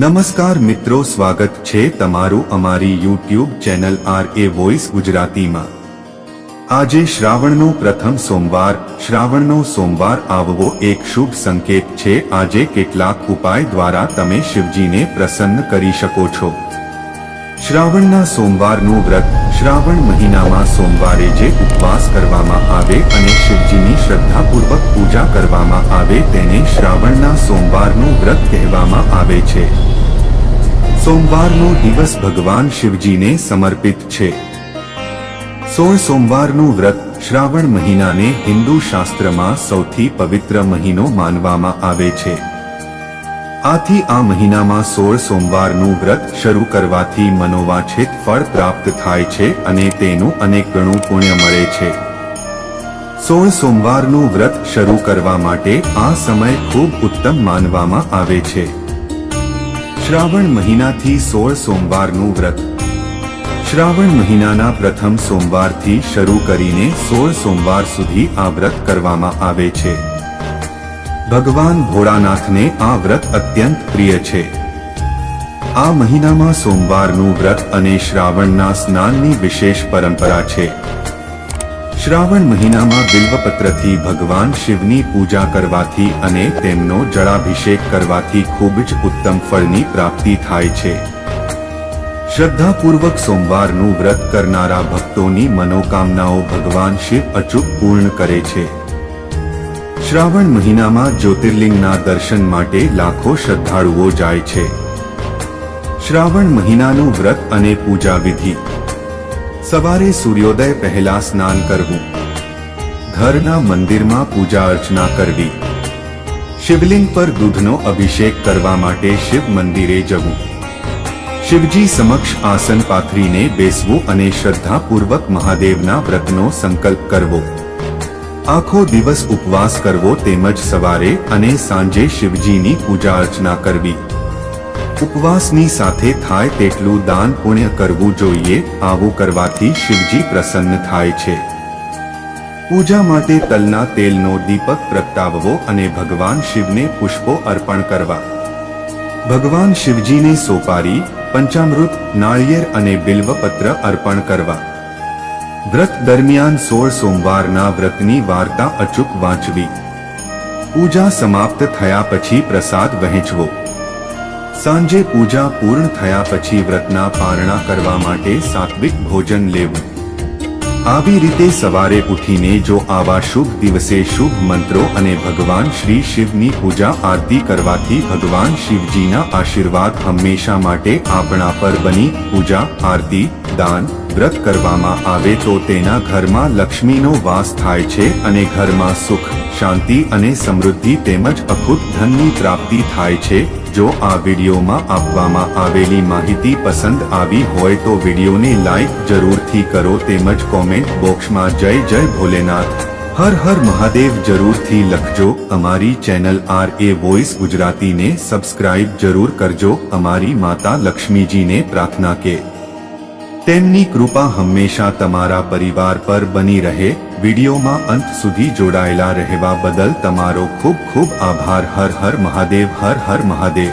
નમસ્કાર મિત્રો, સ્વાગત છે તમારું અમારી YouTube channel R A voice ગુજરાતીમાં. આજે શ્રાવણનો પ્રથમ સોમવાર, શ્રાવણનો સોમવાર આવવો એક શુભ સંકેત છે. આજે કેટલાક ઉપાય દ્વારા તમે શિવજીને પ્રસન્ન કરી શકો છો. શ્રાવણના સોમવારનું વ્રત, શ્રાવણ મહિનામાં સોમવારે જે ઉપવાસ કરવામાં આવે અને શિવજીની શ્રદ્ધાપૂર્વક પૂજા કરવામાં આવે તેને શ્રાવણના સોમવારનું વ્રત કહેવામાં આવે છે. સોમવારનો દિવસ ભગવાન શિવજીને સમર્પિત છે. સોળ સોમવારનું વ્રત શ્રાવણ મહિનાને હિન્દુ શાસ્ત્રમાં સૌથી પવિત્ર મહિનો માનવામાં આવે છે. આથી આ મહિનામાં સોળ સોમવારનું વ્રત શરૂ કરવાથી મનોવાંછિત ફળ પ્રાપ્ત થાય છે અને તેનું અનેક ગણું પુણ્ય મળે છે. સોળ સોમવારનું વ્રત શરૂ કરવા માટે આ સમય ખૂબ ઉત્તમ માનવામાં આવે છે. શ્રાવણ મહિનાથી સોળ સોમવારનું વ્રત. શ્રાવણ મહિનાના પ્રથમ સોમવારથી શરૂ કરીને સોળ સોમવાર સુધી આ વ્રત કરવામાં આવે છે. ભગવાન ભોળાનાથને આ વ્રત અત્યંત પ્રિય છે. આ મહિનામાં સોમવારનું વ્રત અને શ્રાવણના સ્નાનની વિશેષ પરંપરા છે. શ્રાવણ મહિનામાં બિલ્વપત્રથી ભગવાન શિવની પૂજા કરવાથી અને તેમનો જળાભિષેક કરવાથી ખૂબ જ ઉત્તમ ફળની પ્રાપ્તિ થાય છે. શ્રદ્ધાપૂર્વક સોમવારનું વ્રત કરનારા ભક્તોની મનોકામનાઓ ભગવાન શિવ અચૂક પૂર્ણ કરે છે. શ્રાવણ મહિનામાં જ્યોતિર્લિંગના દર્શન માટે લાખો શ્રદ્ધાળુઓ જાય છે. શ્રાવણ મહિનાનું વ્રત અને પૂજા વિધિ સવારે સૂર્યોદય પહેલા સ્નાન કરવું. ઘરના મંદિરમાં પૂજા અર્ચના કરવી. શિવલિંગ પર દૂધનો અભિષેક કરવા માટે શિવ મંદિરે જવું. શિવજી સમક્ષ આસન પાથરીને બેસવું અને શ્રદ્ધાપૂર્વક મહાદેવના વ્રતનો સંકલ્પ કરવો. આખો દિવસ ઉપવાસ કરવો તેમજ સવારે અને સાંજે શિવજીની પૂજા અર્ચના કરવી. ઉપવાસની સાથે થાય તેટલું દાન પુણ્ય કરવું જોઈએ, આવું કરવાથી શિવજી પ્રસન્ન થાય છે. પૂજા માટે તલના તેલનો દીપક પ્રગટાવવો અને ભગવાન શિવને પુષ્પો અર્પણ કરવા. ભગવાન શિવજીને સોપારી, પંચામૃત, નાળિયેર અને બિલ્વપત્ર અર્પણ કરવા. વ્રત દરમિયાન સોળ સોમવારના વ્રતની વાર્તા અચૂક વાંચવી. પૂજા સમાપ્ત થયા પછી પ્રસાદ વહેંચવો. સાંજે પૂજા પૂર્ણ થયા પછી વ્રતના પારણા કરવા માટે સાત્વિક ભોજન લેવું. આવી રીતે સવારે ઉઠીને જો આવા શુભ દિવસે શુભ મંત્રો અને ભગવાન શ્રી શિવની પૂજા આરતી કરવાથી ભગવાન શિવજીના આશીર્વાદ હંમેશા માટે આપણા પર બની પૂજા, આરતી, દાન, વ્રત કરવામાં આવે તો તેના ઘરમાં લક્ષ્મીનો વાસ થાય છે અને ઘરમાં સુખ, શાંતિ અને સમૃદ્ધિ તેમજ અખૂટ ધનની પ્રાપ્તિ થાય છે. જો આ વિડીયોમાં આપવામાં આવેલી માહિતી પસંદ આવી હોય તો વિડીયોને લાઈક જરૂરથી કરો તેમજ કોમેન્ટ બોક્સમાં જય જય ભોલેનાથ. હર હર મહાદેવ જરૂરથી લખજો. અમારી ચેનલ આર એ વોઇસ ગુજરાતીને સબસ્ક્રાઇબ જરૂર કરજો. અમારી માતા લક્ષ્મીજીને પ્રાર્થના કે તેમની કૃપા હંમેશા તમારા પરિવાર પર બની રહે. વિડીયોમાં અંત સુધી જોડાયેલા રહેવા બદલ તમારો ખૂબ ખૂબ આભાર. હર હર મહાદેવ, હર હર મહાદેવ.